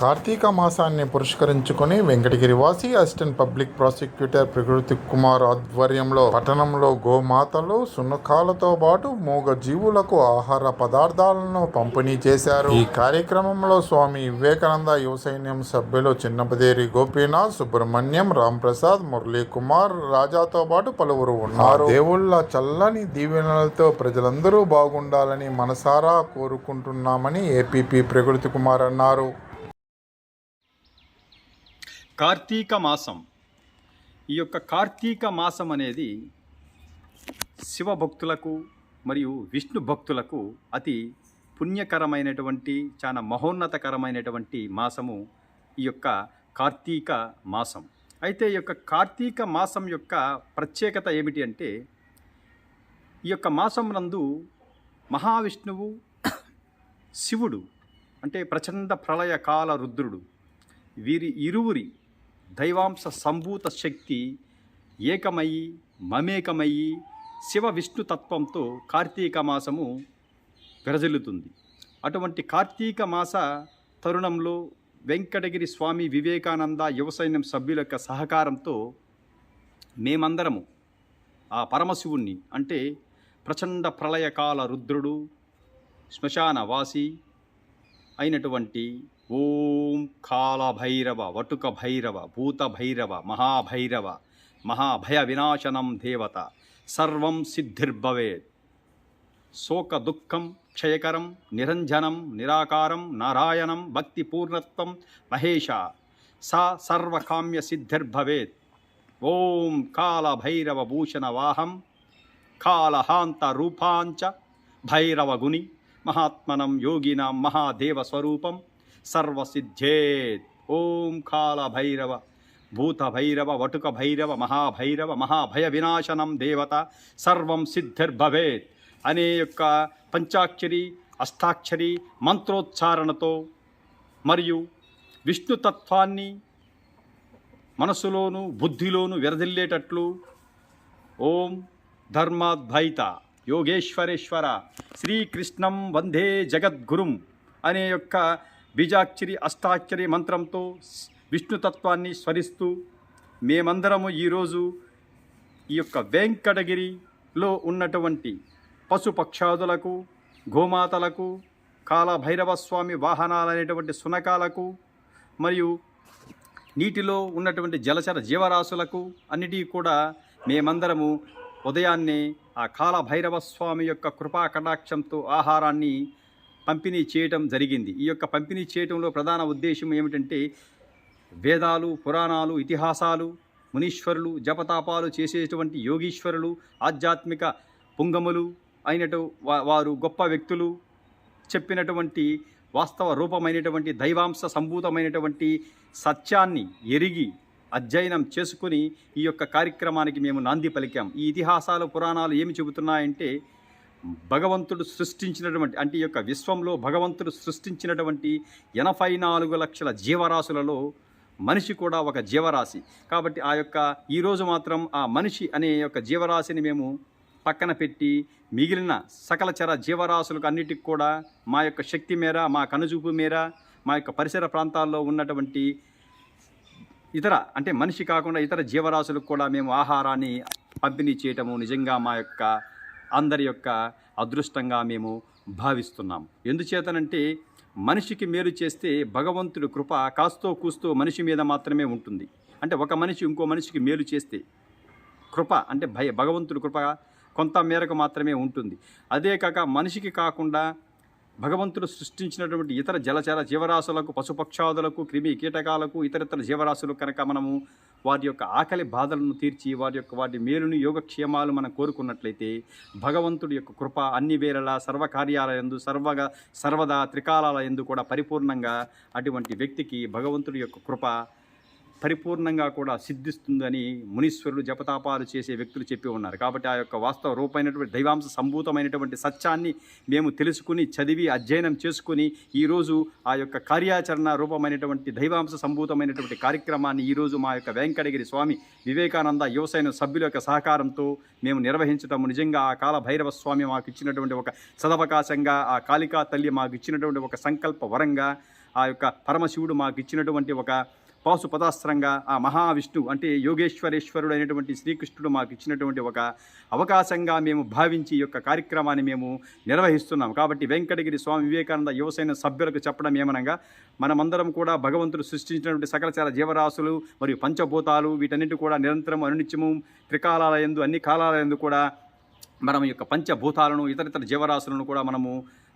Karthika మాసాన్ని పురస్కరించుకొని వెంకటగిరివాసి assistant public prosecutor ప్రకృతి కుమార్ ఆధ్వర్యంలో పట్టణంలో గోమాతలు సున్నకాలతో పాటు మూగ జీవులకు ఆహార పదార్థాలను పంపిణీ చేశారు. ఈ కార్యక్రమంలో స్వామి వివేకానంద యువ సైన్యం సభ్యులు చిన్నపదేరి గోపీనాథ్ సుబ్రహ్మణ్యం రాంప్రసాద్ మురళీ కుమార్ రాజాతో పాటు పలువురు ఉన్నారు. దేవుళ్ళ చల్లని దీవెనలతో ప్రజలందరూ బాగుండాలని మనసారా కోరుకుంటున్నామని ఏపీపీ ప్రకృతి కుమార్ అన్నారు. కార్తీక మాసం ఈ యొక్క కార్తీక మాసం అనేది శివ భక్తులకు మరియు విష్ణు భక్తులకు అతి పుణ్యకరమైనటువంటి చాలా మహోన్నతకరమైనటువంటి మాసము ఈ యొక్క కార్తీక మాసం అయితే ఈ యొక్క కార్తీక మాసం యొక్క ప్రత్యేకత ఏమిటి అంటే ఈ యొక్క మాసం నందు మహావిష్ణువు శివుడు అంటే ప్రచండ ప్రళయ కాల రుద్రుడు వీరి ఇరువురి దైవాంశ సంభూత శక్తి ఏకమయ్యి మమేకమయ్యి శివ విష్ణు తత్వంతో కార్తీక మాసము విరజిల్లుతుంది. అటువంటి కార్తీక మాస తరుణంలో వెంకటగిరి స్వామి వివేకానంద యువ సైన్యం సభ్యుల యొక్క సహకారంతో మేమందరము ఆ పరమశివుణ్ణి అంటే ప్రచండ ప్రళయకాల రుద్రుడు శ్మశానవాసి అయినటువంటి ఓం కాలభైరవ వటుక భైరవ భూత భైరవ మహాభైరవ మహాభయ వినాశనం దేవత సర్వం సిద్ధిర్భవేత్. శోక దుఃఖం క్షయకరం నిరంజనం నిరాకారం నారాయణం భక్తిపూర్ణత్వం మహేష సా సర్వకామ్య సిద్ధిర్భవేత్. ఓం కాల భూషణవాహం భూషణ కాళహాంత రూపాంచ భైరవగుని మహాత్మనం యోగినాం మహాదేవస్వరూపం సర్వసిద్ధేత్. ఓం కాల భైరవ భూత భైరవ వటుక భైరవ మహాభైరవ మహాభయ వినాశనం దేవత సర్వం సిద్ధిర్భవేత్. అనే యొక్క పంచాక్షరి అష్టాక్షరి మంత్రోచ్చారణతో మరియు విష్ణుతత్వాన్ని మనసులోను బుద్ధిలోను విరదిల్లేటట్లు ఓం ధర్మాద్వైత యోగేశ్వరేశ్వర శ్రీకృష్ణం వందే జగద్గురుం అనే యొక్క బీజాక్షరి అష్టాక్షరి మంత్రంతో విష్ణుతత్వాన్ని స్మరిస్తూ మేమందరము ఈరోజు ఈ యొక్క వెంకటగిరిలో ఉన్నటువంటి పశుపక్షాదులకు గోమాతలకు కాలభైరవ స్వామి వాహనాలైనటువంటి సునకాలకు మరియు నీటిలో ఉన్నటువంటి జలచర జీవరాశులకు అన్నిటికీ కూడా మేమందరము ఉదయాన్నే ఆ కాలభైరవ స్వామి యొక్క కృపా కటాక్షంతో ఆహారాన్ని పంపిణీ చేయటం జరిగింది. ఈ యొక్క పంపిణీ చేయటంలో ప్రధాన ఉద్దేశం ఏమిటంటే వేదాలు పురాణాలు ఇతిహాసాలు మునీశ్వరులు జపతాపాలు చేసేటువంటి యోగీశ్వరులు ఆధ్యాత్మిక పుంగములు అయినటు వారు గొప్ప వ్యక్తులు చెప్పినటువంటి వాస్తవ రూపమైనటువంటి దైవాంశ సంభూతమైనటువంటి సత్యాన్ని ఎరిగి అధ్యయనం చేసుకుని ఈ యొక్క కార్యక్రమానికి మేము నాంది పలికాం. ఈ ఇతిహాసాలు పురాణాలు ఏమి చెబుతున్నాయంటే భగవంతుడు సృష్టించినటువంటి అంటే ఈ యొక్క విశ్వంలో భగవంతుడు సృష్టించినటువంటి ఎనభై నాలుగు లక్షల జీవరాశులలో మనిషి కూడా ఒక జీవరాశి. కాబట్టి ఆ యొక్క ఈరోజు మాత్రం ఆ మనిషి అనే యొక్క జీవరాశిని మేము పక్కన పెట్టి మిగిలిన సకల చర జీవరాశులకు అన్నిటికి కూడా మా యొక్క శక్తి మేర మా కనుచూపు మేర మా యొక్క పరిసర ప్రాంతాల్లో ఉన్నటువంటి ఇతర అంటే మనిషి కాకుండా ఇతర జీవరాశులకు కూడా మేము ఆహారాన్ని పంపిణీ చేయటము నిజంగా మా యొక్క అందరి యొక్క అదృష్టంగా మేము భావిస్తున్నాం. ఎందుచేతనంటే మనిషికి మేలు చేస్తే భగవంతుడి కృప కాస్తో కూస్తో మనిషి మీద మాత్రమే ఉంటుంది. అంటే ఒక మనిషి ఇంకో మనిషికి మేలు చేస్తే కృప అంటే భయ భగవంతుడి కృప కొంత మేరకు మాత్రమే ఉంటుంది. అదే కాక మనిషికి కాకుండా భగవంతుడు సృష్టించినటువంటి ఇతర జలచర జీవరాశులకు పశుపక్షాదులకు క్రిమి కీటకాలకు ఇతరితర జీవరాశులకు కనుక మనము వారి యొక్క ఆకలి బాధలను తీర్చి వారి యొక్క వాటి మేలుని యోగక్షేమాలు మనం కోరుకున్నట్లయితే భగవంతుడి యొక్క కృప అన్ని వేళలా సర్వకార్యాలయందు సర్వగా సర్వదా త్రికాలాల ఎందు కూడా పరిపూర్ణంగా అటువంటి వ్యక్తికి భగవంతుడి యొక్క కృప పరిపూర్ణంగా కూడా సిద్ధిస్తుందని మునీశ్వరులు జపతాపాలు చేసే వ్యక్తులు చెప్పి ఉన్నారు. కాబట్టి ఆ యొక్క వాస్తవ రూపమైనటువంటి దైవాంశ సంభూతమైనటువంటి సత్యాన్ని మేము తెలుసుకుని చదివి అధ్యయనం చేసుకుని ఈరోజు ఆ యొక్క కార్యాచరణ రూపమైనటువంటి దైవాంశ సంభూతమైనటువంటి కార్యక్రమాన్ని ఈరోజు మా యొక్క వెంకటగిరి స్వామి వివేకానంద యువసైన సభ్యుల యొక్క సహకారంతో మేము నిర్వహించటం నిజంగా ఆ కాల భైరవ స్వామి మాకు ఇచ్చినటువంటి ఒక సదవకాశంగా ఆ కాళికా తల్లి మాకు ఇచ్చినటువంటి ఒక సంకల్ప వరంగా ఆ యొక్క పరమశివుడు మాకు ఇచ్చినటువంటి ఒక పాశుపదాస్త్రంగా ఆ మహావిష్ణు అంటే యోగేశ్వరేశ్వరుడు అయినటువంటి శ్రీకృష్ణుడు మాకు ఇచ్చినటువంటి ఒక అవకాశంగా మేము భావించి ఈ యొక్క కార్యక్రమాన్ని మేము నిర్వహిస్తున్నాం. కాబట్టి వెంకటగిరి స్వామి వివేకానంద యువసేన సభ్యులకు చెప్పడం ఏమనగా మనమందరం కూడా భగవంతుడు సృష్టించినటువంటి సకలచార జీవరాశులు మరియు పంచభూతాలు వీటన్నిటి కూడా నిరంతరం అనునిత్యము త్రికాలాల యందు అన్ని కాలాల యందు కూడా మనం యొక్క పంచభూతాలను ఇతరితర జీవరాశులను కూడా మనము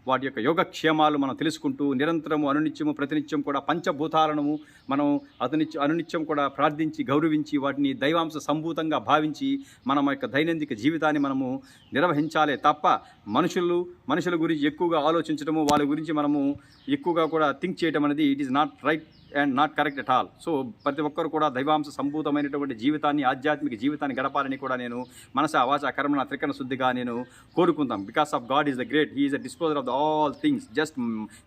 వాటి యొక్క యోగక్షేమాలు మనం తెలుసుకుంటూ నిరంతరము అనునిత్యము ప్రతినిత్యం కూడా పంచభూతాలను మనం అతనిత్య అనునిత్యం కూడా ప్రార్థించి గౌరవించి వాటిని దైవాంశ సంభూతంగా భావించి మన యొక్క దైనందిక జీవితాన్ని మనము నిర్వహించాలి తప్ప మనుషులు మనుషుల గురించి ఎక్కువగా ఆలోచించడము వాళ్ళ గురించి మనము ఎక్కువగా కూడా థింక్ చేయడం అనేది it is not right and not correct at all so ప్రతి ఒక్కరు కూడా దైవాంశ సంభూతమైనటువంటి జీవితాన్ని ఆధ్యాత్మిక జీవితాన్ని గడపాలని కూడా నేను మనస వాచ కర్మణ త్రికరణ శుద్ధిగా నేను కోరుకుందాం. Because of God is the great he is the disposer of the all things just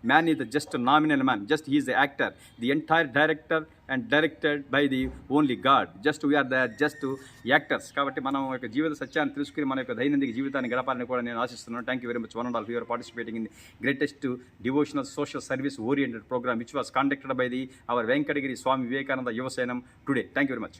man is the just nominal man just he the actor the entire director and directed by the only God just we are the just actors కాబట్టి మనం యొక్క జీవిత సత్యాన్ని తెలుసుకుని మన యొక్క దైనందిక జీవితాన్ని గడపాలని కూడా నేను ఆశిస్తున్నాను. Thank you very much one and all you are participating in the greatest devotional social service oriented programme which was conducted by the our Venkatagiri Swami Vivekananda యువసేనం today thank you very much